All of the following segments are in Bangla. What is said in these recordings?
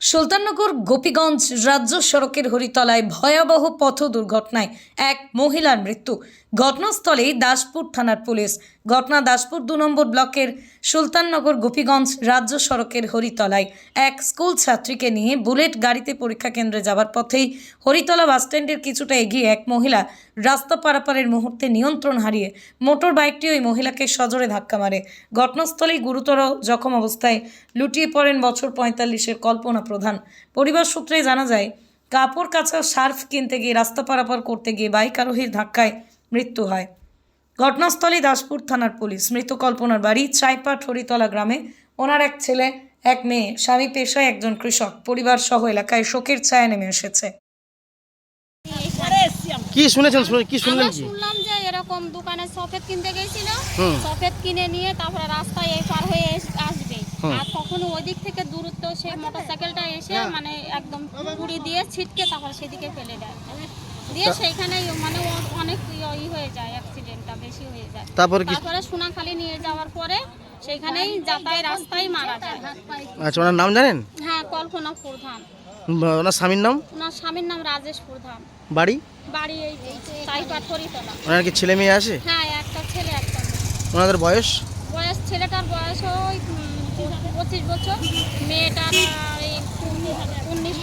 সুলতাননগর গোপীগঞ্জ রাজ্য সড়কের হরিতলায় ভয়াবহ পথ দুর্ঘটনায় এক মহিলার মৃত্যু। ঘটনাস্থলেই দাসপুর থানার পুলিশ ঘটনা দাসপুর দু নম্বর ব্লকের সুলতাননগর গোপীগঞ্জ রাজ্য সড়কের হরিতলায়। এক স্কুল ছাত্রীকে নিয়ে বুলেট গাড়িতে পরীক্ষা কেন্দ্রে যাওয়ার পথেই হরিতলা বাসস্ট্যান্ডের কিছুটা এগিয়ে এক মহিলা রাস্তা পারাপারের মুহূর্তে নিয়ন্ত্রণ হারিয়ে মোটর বাইকটি ওই মহিলাকে সজোরে ধাক্কা মারে। ঘটনাস্থলেই গুরুতর জখম অবস্থায় লুটিয়ে পড়েন বছর পঁয়তাল্লিশের কল্পনা প্রধান। পরিবার সূত্রে জানা যায়, কাপড় কাচা সার্ফ কিনতে গিয়ে রাস্তা পারাপার করতে গিয়ে বাইক আরোহীর ধাক্কায় মৃত্যু হয়। ঘটনাস্থলে দাসপুর থানার পুলিশ। মৃত কল্পনার বাড়ি চাইপাট হরিতলা গ্রামে। ওনার এক ছেলে এক মেয়ে স্বামী পেশায় একজন কৃষক। পরিবার সহ এলাকায় শোকের ছায়া নেমে এসেছে। কি শুনেছেন? শুনে কি শুনলেন কি? শুনলাম যে এরকম দোকানে সফেদ কিনতে গেছিল। সফেদ কিনে নিয়ে তারপরে রাস্তায় এই পার হয়ে আসবে। আর তখন ওই দিক থেকে দূরত্ব সে মোটরসাইকেলটা এসে মানে একদম পুরি দিয়ে ছিটকে তারপর সেদিকে ফেলে দেয়। দিয়ে সেইখানে মানে ওর অনেক ইয়ে- ই হয়ে যায়। বেশি হয়ে যায়। তারপরে কি? তারপরে সোনাখালি নিয়ে যাওয়ার পরে সেইখানেই যাতায় রাস্তায় মারা যায়। আচ্ছা ওনার নাম জানেন? হ্যাঁ কল্পনা প্রধান। বা ওনার স্বামীর নাম? ওনার স্বামীর নাম রাজেশ প্রধান। বাড়ি? বাড়ি এই সাইপাথরিতলা ওনার কি ছেলে মেয়ে আছে? হ্যাঁ একটা ছেলে একটা মেয়ে। ওনাদের বয়স? বয়স ছেলেটার বয়স ওই উম, পঁচিশ বছর। মেয়েটার আহ, এই উনিশ।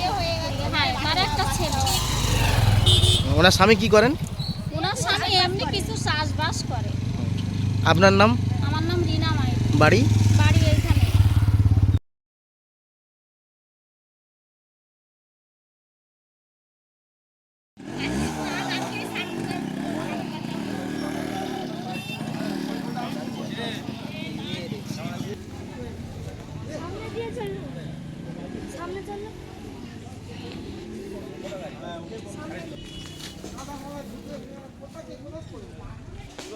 হ্যাঁ তার একটা ছেলে। ওনার স্বামী কি করেন? আপনার নাম? আমার নাম রিনা মাই। বাড়ি? বাড়ি এইখানে। সামনে